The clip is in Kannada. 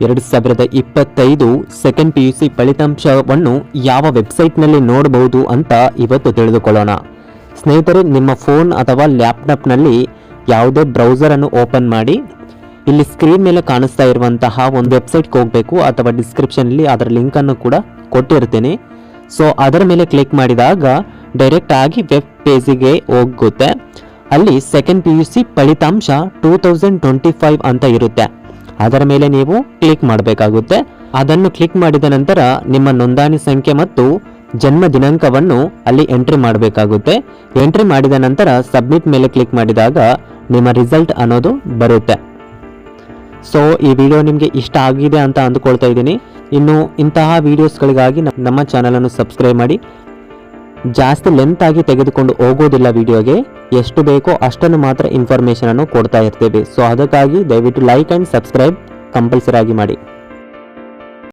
ಎರಡು ಸಾವಿರದ ಇಪ್ಪತ್ತೈದು ಸೆಕೆಂಡ್ ಪಿ ಯು ಸಿ ಫಲಿತಾಂಶವನ್ನು ಯಾವ ವೆಬ್ಸೈಟ್ನಲ್ಲಿ ನೋಡಬಹುದು ಅಂತ ಇವತ್ತು ತಿಳಿದುಕೊಳ್ಳೋಣ. ಸ್ನೇಹಿತರೆ, ನಿಮ್ಮ ಫೋನ್ ಅಥವಾ ಲ್ಯಾಪ್ಟಾಪ್ನಲ್ಲಿ ಯಾವುದೇ ಬ್ರೌಸರನ್ನು ಓಪನ್ ಮಾಡಿ. ಇಲ್ಲಿ ಸ್ಕ್ರೀನ್ ಮೇಲೆ ಕಾಣಿಸ್ತಾ ಇರುವಂತಹ ಒಂದು ವೆಬ್ಸೈಟ್ಗೆ ಹೋಗಬೇಕು ಅಥವಾ ಡಿಸ್ಕ್ರಿಪ್ಷನಲ್ಲಿ ಅದರ ಲಿಂಕನ್ನು ಕೂಡ ಕೊಟ್ಟಿರ್ತೀನಿ. ಸೊ, ಅದರ ಮೇಲೆ ಕ್ಲಿಕ್ ಮಾಡಿದಾಗ ಡೈರೆಕ್ಟ್ ಆಗಿ ವೆಬ್ ಪೇಜಿಗೆ ಹೋಗುತ್ತೆ. ಅಲ್ಲಿ ಸೆಕೆಂಡ್ ಪಿ ಯು ಸಿ ಫಲಿತಾಂಶ ಟೂ ತೌಸಂಡ್ ಟ್ವೆಂಟಿ ಫೈವ್ ಅಂತ ಇರುತ್ತೆ. ಅದರ ಮೇಲೆ ನೀವು ಕ್ಲಿಕ್ ಮಾಡಬೇಕಾಗುತ್ತೆ. ಅದನ್ನು ಕ್ಲಿಕ್ ಮಾಡಿದ ನಂತರ ನಿಮ್ಮ ನೋಂದಣಿ ಸಂಖ್ಯೆ ಮತ್ತು ಜನ್ಮ ದಿನಾಂಕವನ್ನು ಅಲ್ಲಿ ಎಂಟ್ರಿ ಮಾಡಬೇಕಾಗುತ್ತೆ. ಎಂಟ್ರಿ ಮಾಡಿದ ನಂತರ ಸಬ್ಮಿಟ್ ಮೇಲೆ ಕ್ಲಿಕ್ ಮಾಡಿದಾಗ ನಿಮ್ಮ ರಿಸಲ್ಟ್ ಅನ್ನೋದು ಬರುತ್ತೆ. ಸೊ ಈ ವಿಡಿಯೋ ನಿಮಗೆ ಇಷ್ಟ ಆಗಿದೆ ಅಂತ ಅಂದುಕೊಳ್ತಾ ಇದ್ದೀನಿ. ಇನ್ನು ಇಂತಹ ವಿಡಿಯೋಸ್ಗಳಿಗಾಗಿ ನಮ್ಮ ಚಾನಲನ್ನು ಸಬ್ಸ್ಕ್ರೈಬ್ ಮಾಡಿ. ಜಾಸ್ತಿ ಲೆಂತ್ ಆಗಿ ತೆಗೆದುಕೊಂಡು ಹೋಗೋದಿಲ್ಲ ವಿಡಿಯೋಗೆ, ಎಷ್ಟು ಬೇಕೋ ಅಷ್ಟನ್ನು ಮಾತ್ರ ಇನ್ಫಾರ್ಮೇಷನನ್ನು ಕೊಡ್ತಾ ಇರ್ತೀವಿ. ಸೊ ಅದಕ್ಕಾಗಿ ದಯವಿಟ್ಟು ಲೈಕ್ ಆ್ಯಂಡ್ ಸಬ್ಸ್ಕ್ರೈಬ್ ಕಂಪಲ್ಸರಿ ಆಗಿ ಮಾಡಿ.